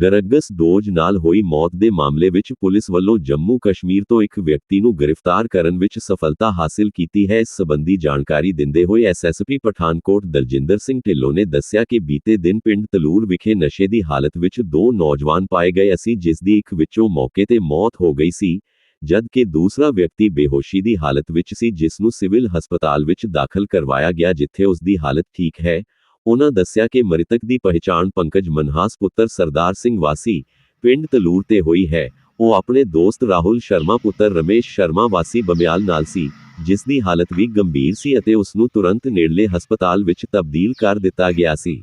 Drugs dose ਨਾਲ ਹੋਈ ਮੌਤ ਦੇ ਮਾਮਲੇ ਵਿੱਚ ਪੁਲਿਸ ਵੱਲੋਂ ਜੰਮੂ ਕਸ਼ਮੀਰ ਤੋਂ ਇੱਕ ਵਿਅਕਤੀ ਨੂੰ ਗ੍ਰਿਫਤਾਰ ਕਰਨ ਵਿੱਚ ਸਫਲਤਾ ਹਾਸਲ ਕੀਤੀ ਹੈ। ਇਸ ਸੰਬੰਧੀ ਜਾਣਕਾਰੀ ਦਿੰਦੇ ਹੋਏ ਐਸਐਸਪੀ ਪਠਾਨਕੋਟ ਦਲਜਿੰਦਰ ਸਿੰਘ ਢਿੱਲੋਂ ਨੇ ਦੱਸਿਆ ਕਿ ਬੀਤੇ ਦਿਨ ਪਿੰਡ ਤਲੂਰ ਵਿਖੇ ਨਸ਼ੇ ਦੀ ਹਾਲਤ ਵਿੱਚ ਦੋ ਨੌਜਵਾਨ ਪਾਏ ਗਏ ਅਸੀਂ ਜਿਸ ਦੀ ਇੱਕ ਵਿੱਚੋਂ ਮੌਕੇ ਤੇ ਮੌਤ ਹੋ ਗਈ ਸੀ ਜਦ ਕਿ ਦੂਸਰਾ ਵਿਅਕਤੀ ਬੇਹੋਸ਼ੀ ਦੀ ਹਾਲਤ ਵਿੱਚ ਸੀ, ਜਿਸ ਨੂੰ ਸਿਵਲ ਹਸਪਤਾਲ ਵਿੱਚ ਦਾਖਲ ਕਰਵਾਇਆ ਗਿਆ, ਜਿੱਥੇ ਉਸ ਦੀ ਹਾਲਤ ਠੀਕ ਹੈ। ਉਹਨਾਂ ਦੱਸਿਆ ਕਿ ਮ੍ਰਿਤਕ ਦੀ ਪਹਿਚਾਣ ਪੰਕਜ ਮਨਹਾਸ ਪੁੱਤਰ ਸਰਦਾਰ ਸਿੰਘ ਵਾਸੀ ਪਿੰਡ ਤਲੂਰ ਤੇ ਹੋਈ ਹੈ। ਉਹ ਆਪਣੇ ਦੋਸਤ ਰਾਹੁਲ ਸ਼ਰਮਾ ਪੁੱਤਰ ਰਮੇਸ਼ ਸ਼ਰਮਾ ਵਾਸੀ ਬਮਿਆਲ ਨਾਲ ਸੀ ਜਿਸ ਦੀ ਹਾਲਤ ਵੀ ਗੰਭੀਰ ਸੀ ਅਤੇ ਉਸ ਨੂੰ ਤੁਰੰਤ ਨੇੜਲੇ ਹਸਪਤਾਲ ਵਿੱਚ ਤਬਦੀਲ ਕਰ ਦਿੱਤਾ ਗਿਆ ਸੀ।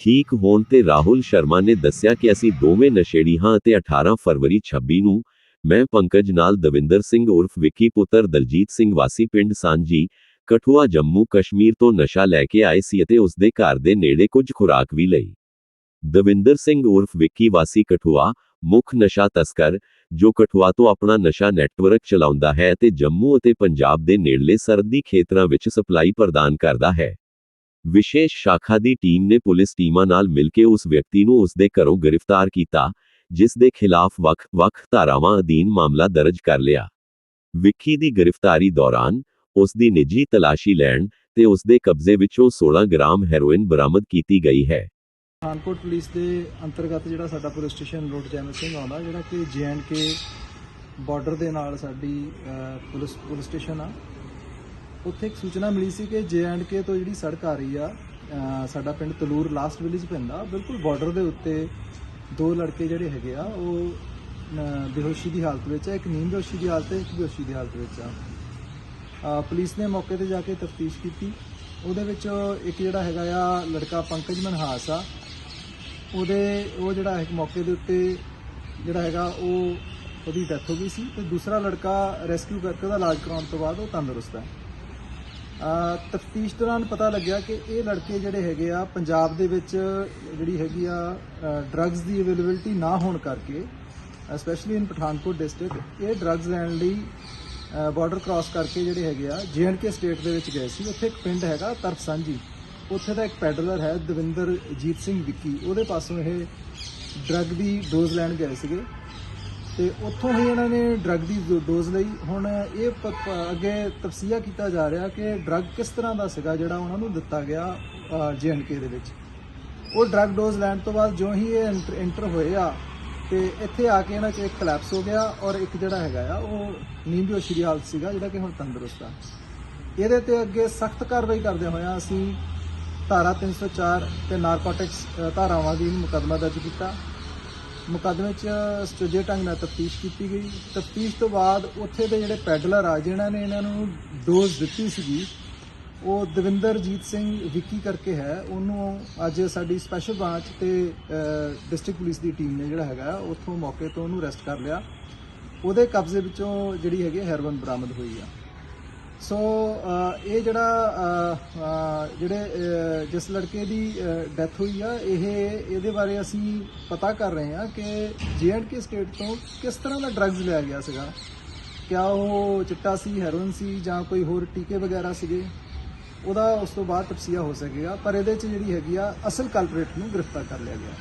ਠੀਕ ਹੋਣ ਤੇ ਰਾਹੁਲ ਸ਼ਰਮਾ ਨੇ ਦੱਸਿਆ ਕਿ ਅਸੀਂ ਦੋਵੇਂ ਨਸ਼ੇੜੀ ਹਾਂ ਅਤੇ 18 ਫਰਵਰੀ 26 ਨੂੰ ਮੈਂ ਪੰਕਜ ਨਾਲ ਦਵਿੰਦਰ ਸਿੰਘ ਉਰਫ ਵਿੱਕੀ ਪੁੱਤਰ ਦਲਜੀਤ ਸਿੰਘ ਵਾਸੀ ਪਿੰਡ ਸਾਂਝੀ ਕਠੂਆ ਜੰਮੂ ਕਸ਼ਮੀਰ ਤੋਂ ਨਸ਼ਾ ਲੈ ਕੇ ਆਏ ਸੀ ਅਤੇ ਉਸ ਦੇ ਘਰ ਦੇ ਨੇੜੇ ਕੁਝ ਖੁਰਾਕ ਵੀ ਲਈ। ਦਵਿੰਦਰ ਸਿੰਘ ਉਰਫ ਵਿੱਕੀ ਵਾਸੀ ਕਠੂਆ, ਮੁੱਖ ਨਸ਼ਾ ਤਸਕਰ, ਜੋ ਕਠੂਆ ਤੋਂ ਆਪਣਾ ਨਸ਼ਾ ਨੈਟਵਰਕ ਚਲਾਉਂਦਾ ਹੈ ਅਤੇ ਜੰਮੂ ਅਤੇ ਪੰਜਾਬ ਦੇ ਨੇੜਲੇ ਸਰਦੀ ਖੇਤਰਾਂ ਵਿੱਚ ਸਪਲਾਈ ਪ੍ਰਦਾਨ ਕਰਦਾ ਹੈ। ਵਿਸ਼ੇਸ਼ ਸ਼ਾਖਾ ਦੀ ਟੀਮ ਨੇ ਪੁਲਿਸ ਟੀਮਾਂ ਨਾਲ ਮਿਲ ਕੇ ਉਸ ਵਿਅਕਤੀ ਨੂੰ ਉਸ ਦੇ ਘਰੋਂ ਗ੍ਰਿਫਤਾਰ ਕੀਤਾ, ਜਿਸ ਦੇ ਖਿਲਾਫ ਵੱਖ-ਵੱਖ ਧਾਰਾਵਾਂ ਅਧੀਨ ਮਾਮਲਾ ਦਰਜ ਕਰ ਲਿਆ। ਵਿੱਕੀ ਦੀ ਗ੍ਰਿਫਤਾਰੀ ਦੌਰਾਨ ਉਸ ਦੀ ਨਿੱਜੀ ਤਲਾਸ਼ੀ ਲੈਣ ਤੇ ਉਸ ਦੇ ਕਬਜ਼ੇ ਵਿੱਚੋਂ 16 ਗ੍ਰਾਮ ਹੈਰੋਇਨ ਬਰਾਮਦ ਕੀਤੀ ਗਈ ਹੈ। ਪਠਾਨਕੋਟ ਪੁਲਿਸ ਦੇ ਅੰਤਰਗਤ ਜਿਹੜਾ ਸਾਡਾ police station road Jaimal Singh ਆਉਂਦਾ ਜਿਹੜਾ ਕਿ ਕੇ ਬਾਰਡਰ ਦੇ ਨਾਲ ਸਾਡੀ ਪੁਲਿਸ ਪੁਲਿਸ ਸਟੇਸ਼ਨ ਆ। ਉੱਥੇ ਇੱਕ ਸੂਚਨਾ ਮਿਲੀ ਸੀ ਕਿ ਕੇ ਤੋਂ ਜਿਹੜੀ ਸੜਕ ਆ ਰਹੀ ਆ ਸਾਡਾ ਪਿੰਡ ਤਲੂਰ ਲਾਸਟ ਵਿਲੇਜ ਪੈਂਦਾ ਬਿਲਕੁਲ ਬਾਰਡਰ ਦੇ ਉੱਤੇ ਦੋ ਲੜਕੇ ਜਿਹੜੇ ਹੈਗੇ ਆ ਉਹ ਅਹ, ਬੇਹੋਸ਼ੀ ਦੀ ਹਾਲਤ ਵਿੱਚ ਆ ਇੱਕ ਨੀਂਦ ਬੇਹੋਸ਼ੀ ਦੀ ਹਾਲਤ ਹੈ ਇੱਕ ਬੇਹੋਸ਼ੀ ਦੀ ਹਾਲਤ ਵਿੱਚ ਆ। ਪੁਲਿਸ ਨੇ ਮੌਕੇ ਤੇ ਜਾ ਕੇ ਤਫਤੀਸ਼ ਕੀਤੀ। ਉਹਦੇ ਵਿੱਚ ਇੱਕ ਜਿਹੜਾ ਹੈਗਾ ਆ ਲੜਕਾ ਪੰਕਜ ਮਨਹਾਸ ਆ। ਉਹਦੇ, ਉਹ ਜਿਹੜਾ ਹੈ ਮੌਕੇ ਦੇ ਉੱਤੇ ਜਿਹੜਾ ਹੈਗਾ, ਉਹ ਉਹਦੀ ਡੈਥ ਹੋ ਗਈ ਸੀ ਤੇ ਦੂਸਰਾ ਲੜਕਾ ਰੈਸਕਿਊ ਕਰਕੇ ਉਹਦਾ ਇਲਾਜ ਕਰਾਉਣ ਤੋਂ ਬਾਅਦ ਉਹ ਤੰਦਰੁਸਤ ਹੈ ਤਫਤੀਸ਼ ਦੌਰਾਨ ਪਤਾ ਲੱਗਿਆ ਕਿ ਇਹ ਲੜਕੇ ਜਿਹੜੇ ਹੈਗੇ ਆ, ਪੰਜਾਬ ਦੇ ਵਿੱਚ ਜਿਹੜੀ ਹੈਗੀ ਆ ਡਰੱਗਸ ਦੀ ਅਵੇਲੇਬਿਲਟੀ ਨਾ ਹੋਣ ਕਰਕੇ ਸਪੈਸ਼ਲੀ ਇਨ ਪਠਾਨਕੋਟ ਡਿਸਟ੍ਰਿਕਟ ਇਹ ਡਰੱਗਸ ਲੈਣ ਲਈ ਬਾਰਡਰ ਕ੍ਰਾਸ ਕਰਕੇ ਜਿਹੜੇ ਹੈਗੇ ਆ ਕੇ ਸਟੇਟ ਦੇ ਵਿੱਚ ਗਏ ਸੀ। ਉੱਥੇ ਇੱਕ ਪਿੰਡ ਹੈਗਾ ਤਰਫ ਸਾਂਝੀ ਉੱਥੇ ਦਾ ਇੱਕ ਪੈਡਲਰ ਹੈ ਦਵਿੰਦਰ ਜੀਤ ਸਿੰਘ ਵਿੱਕੀ। ਉਹਦੇ ਪਾਸੋਂ ਇਹ ਡਰੱਗ ਦੀ ਡੋਜ਼ ਲੈਣ ਗਏ ਸੀਗੇ। ਤੇ ਉੱਥੋਂ ਹੀ ਇਹਨਾਂ ਨੇ ਡਰੱਗ ਦੀ ਡੋਜ਼ ਲਈ। ਹੁਣ ਇਹ ਪ- ਅੱਗੇ ਤਫਸੀਆ ਕੀਤਾ ਜਾ ਰਿਹਾ ਕਿ ਡਰੱਗ ਕਿਸ ਤਰ੍ਹਾਂ ਦਾ ਸੀਗਾ ਜਿਹੜਾ ਉਹਨਾਂ ਨੂੰ ਦਿੱਤਾ ਗਿਆ ਕੇ ਦੇ ਵਿੱਚ। ਉਹ ਡਰੱਗ ਡੋਜ਼ ਲੈਣ ਤੋਂ ਬਾਅਦ ਜੋ ਹੀ ਇਹ ਐਂਟਰ ਹੋਏ ਆ ਤੇ ਇੱਥੇ ਆ ਕੇ ਇਹਨਾਂ 'ਚ ਇੱਕ ਕਲੈਪਸ ਹੋ ਗਿਆ ਔਰ ਇੱਕ ਜਿਹੜਾ ਹੈਗਾ ਆ, ਉਹ ਨੀਂਦ ਬੇਹੋਸ਼ੀ ਹਾਲਤ ਸੀਗਾ, ਜਿਹੜਾ ਕਿ ਹੁਣ ਤੰਦਰੁਸਤ ਆ। ਇਹਦੇ ਤੇ ਅੱਗੇ ਸਖਤ ਕਾਰਵਾਈ ਕਰਦੇ ਹੋਇਆ ਅਸੀਂ ਧਾਰਾ 304 ਤੇ ਨਾਰਕੋਟਿਕਸ ਧਾਰਾਵਾਂ ਦੀ ਮੁਕੱਦਮਾ ਦਰਜ ਕੀਤਾ। ਮੁਕੱਦਮੇ 'ਚ ਸਟੇਜੇ ਢੰਗ ਨਾਲ ਤਫਤੀਸ਼ ਕੀਤੀ ਗਈ। ਤਫਤੀਸ਼ ਤੋਂ ਬਾਅਦ ਉੱਥੇ ਦੇ ਜਿਹੜੇ ਪੈਡਲਰ ਆ, ਜਿਨ੍ਹਾਂ ਨੇ ਇਹਨਾਂ ਨੂੰ ਡੋਜ਼ ਦਿੱਤੀ ਸੀਗੀ ਉਹ ਦਵਿੰਦਰਜੀਤ ਸਿੰਘ ਵਿੱਕੀ ਕਰਕੇ ਹੈ। ਉਹਨੂੰ ਅੱਜ ਸਾਡੀ ਸਪੈਸ਼ਲ ਬ੍ਰਾਂਚ ਤੇ ਡਿਸਟ੍ਰਿਕਟ ਪੁਲਿਸ ਦੀ ਟੀਮ ਨੇ ਜਿਹੜਾ ਹੈਗਾ, ਉੱਥੋਂ ਮੌਕੇ ਤੋਂ ਉਹਨੂੰ ਅਰੈਸਟ ਕਰ ਲਿਆ। ਉਹਦੇ ਕਬਜ਼ੇ ਵਿੱਚੋਂ ਜਿਹੜੀ ਹੈਗੀ ਹੈਰੋਇਨ ਬਰਾਮਦ ਹੋਈ ਆ। ਸੋ ਇਹ ਜਿਹੜਾ ਜਿਹੜੇ ਜਿਸ ਲੜਕੇ ਦੀ ਡੈਥ ਹੋਈ ਆ, ਇਹ, ਇਹਦੇ ਬਾਰੇ ਅਸੀਂ ਪਤਾ ਕਰ ਰਹੇ ਹਾਂ ਕਿ ਕੇ ਸਟੇਟ ਤੋਂ ਕਿਸ ਤਰ੍ਹਾਂ ਦਾ ਡਰੱਗਸ ਲਿਆ ਗਿਆ ਸੀਗਾ। ਕਿਆ ਉਹ ਚਿੱਟਾ ਸੀ, ਹੈਰੋਇਨ ਸੀ ਜਾਂ ਕੋਈ ਹੋਰ ਟੀਕੇ ਵਗੈਰਾ ਸੀਗੇ? ਉਹਦਾ ਉਸ ਤੋਂ ਬਾਅਦ ਤਫਸੀਆ ਹੋ ਸਕੇਗਾ, ਪਰ ਇਹਦੇ ਚ ਜਿਹੜੀ ਹੈਗੀ ਆ ਅਸਲ ਕਲਪਰੇਟ ਨੂੰ ਗ੍ਰਿਫਤਾਰ ਕਰ ਲਿਆ ਗਿਆ।